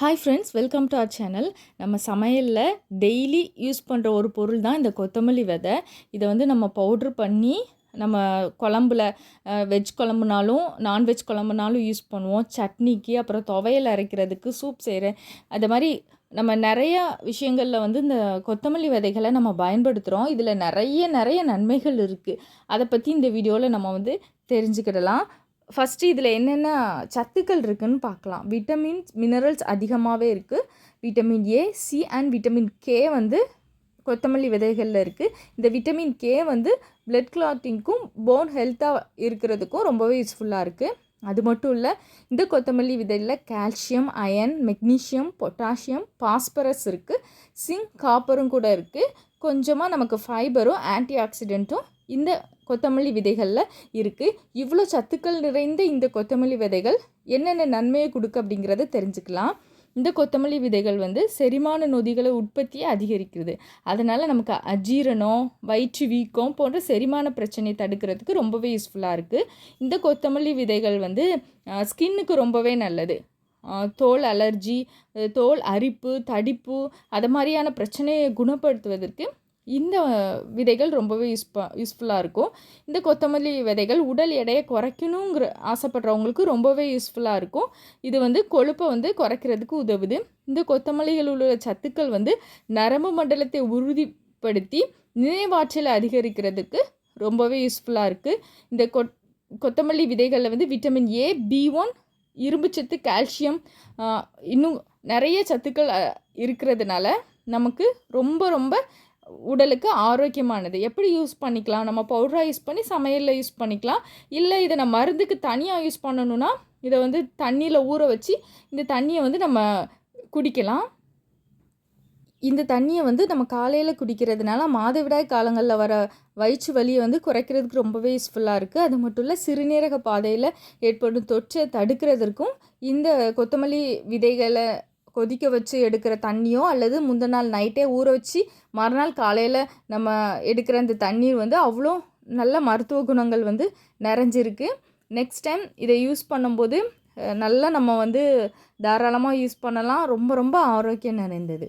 Hi friends welcome to our channel நம்ம சமையலில் daily use பண்ணுற ஒரு பொருள் தான் இந்த கொத்தமல்லி விதை. இதை வந்து நம்ம பவுட்ரு பண்ணி நம்ம குழம்புல வெஜ் குழம்புனாலும் நான்வெஜ் குழம்புனாலும் யூஸ் பண்ணுவோம். சட்னிக்கு அப்புறம் துவையல் அரைக்கிறதுக்கு சூப் செய்கிற அது மாதிரி நம்ம நிறையா விஷயங்களில் வந்து இந்த கொத்தமல்லி விதைகளை நம்ம பயன்படுத்துகிறோம் இதில் நிறைய நிறைய நன்மைகள் இருக்குது அதை பற்றி இந்த வீடியோவில் நம்ம வந்து தெரிஞ்சுக்கிடலாம். ஃபஸ்ட்டு இதில் என்னென்ன சத்துக்கள் இருக்குதுன்னு பார்க்கலாம். விட்டமின்ஸ் மினரல்ஸ் அதிகமாகவே இருக்குது vitamin A C and vitamin K வந்து கொத்தமல்லி விதைகளில் இருக்குது இந்த விட்டமின் கே வந்து பிளட் கிளாட்டிங்க்கும் போன் ஹெல்த்தாக இருக்கிறதுக்கும் ரொம்பவே யூஸ்ஃபுல்லாக இருக்குது அது மட்டும் இல்லை இந்த கொத்தமல்லி விதையில் calcium iron magnesium potassium phosphorus இருக்குது சிங்க் காப்பரும் கூட இருக்குது கொஞ்சமாக நமக்கு ஃபைபரும் ஆன்டி ஆக்சிடெண்ட்டும் இந்த கொத்தமல்லி விதைகளில் இருக்குது இவ்வளோ சத்துக்கள் நிறைந்த இந்த கொத்தமல்லி விதைகள் என்னென்ன நன்மையை கொடுக்கு அப்படிங்கிறத தெரிஞ்சுக்கலாம். இந்த கொத்தமல்லி விதைகள் வந்து செரிமான நொதிகளை உற்பத்தியை அதிகரிக்கிறது அதனால் நமக்கு அஜீரணம் வயிற்று வீக்கம் போன்ற செரிமான பிரச்சனையை தடுக்கிறதுக்கு ரொம்பவே யூஸ்ஃபுல்லாக இருக்குது இந்த கொத்தமல்லி விதைகள் வந்து ஸ்கின்னுக்கு ரொம்பவே நல்லது. தோல் அலர்ஜி தோல் அரிப்பு தடிப்பு அது மாதிரியான பிரச்சனையை குணப்படுத்துவதற்கு இந்த விதைகள் ரொம்பவே யூஸ்பா யூஸ்ஃபுல்லாக இருக்கும். இந்த கொத்தமல்லி விதைகள் உடல் எடையை குறைக்கணுங்கிற ஆசைப்படுறவங்களுக்கு ரொம்பவே யூஸ்ஃபுல்லாக இருக்கும். இது வந்து கொழுப்பை வந்து குறைக்கிறதுக்கு உதவுது. இந்த கொத்தமல்லிகள் உள்ள சத்துக்கள் வந்து நரம்பு மண்டலத்தை உறுதிப்படுத்தி நினைவாற்றலை அதிகரிக்கிறதுக்கு ரொம்பவே யூஸ்ஃபுல்லாக இருக்குது இந்த கொ கொத்தமல்லி விதைகளில் வந்து விட்டமின் ஏ பி ஒன் இரும்புச்சத்து கால்சியம் இன்னும் நிறைய சத்துக்கள் இருக்கிறதுனால நமக்கு ரொம்ப ரொம்ப உடலுக்கு ஆரோக்கியமானது. எப்படி யூஸ் பண்ணிக்கலாம்? நம்ம பவுடராக யூஸ் பண்ணி சமையலில் யூஸ் பண்ணிக்கலாம். இல்லை இதை நம்ம மருந்துக்கு தனியாக யூஸ் பண்ணணுன்னா இதை வந்து தண்ணியில் ஊற வச்சு இந்த தண்ணியை வந்து நம்ம குடிக்கலாம். இந்த தண்ணியை வந்து நம்ம காலையில் குடிக்கிறதுனால மாதவிடாய் காலங்களில் வர வயிற்று வலியை வந்து குறைக்கிறதுக்கு ரொம்பவே யூஸ்ஃபுல்லாக இருக்குது அது மட்டும் இல்லை சிறுநீரக பாதையில் ஏற்படும் தொற்றை தடுக்கிறதுக்கும் இந்த கொத்தமல்லி விதைகளை கொதிக்க வச்சு எடுக்கிற தண்ணியோ அல்லது முந்தின நாள் நைட்டே ஊற வச்சு மறுநாள் காலையில் நம்ம எடுக்கிற அந்த தண்ணீர் வந்து அவ்வளோ நல்ல மருத்துவ குணங்கள் வந்து நிறைஞ்சிருக்கு. நெக்ஸ்ட் டைம் இதை யூஸ் பண்ணும்போது நல்லா நம்ம வந்து தாராளமாக யூஸ் பண்ணலாம். ரொம்ப ரொம்ப ஆரோக்கியம் நிறைந்தது.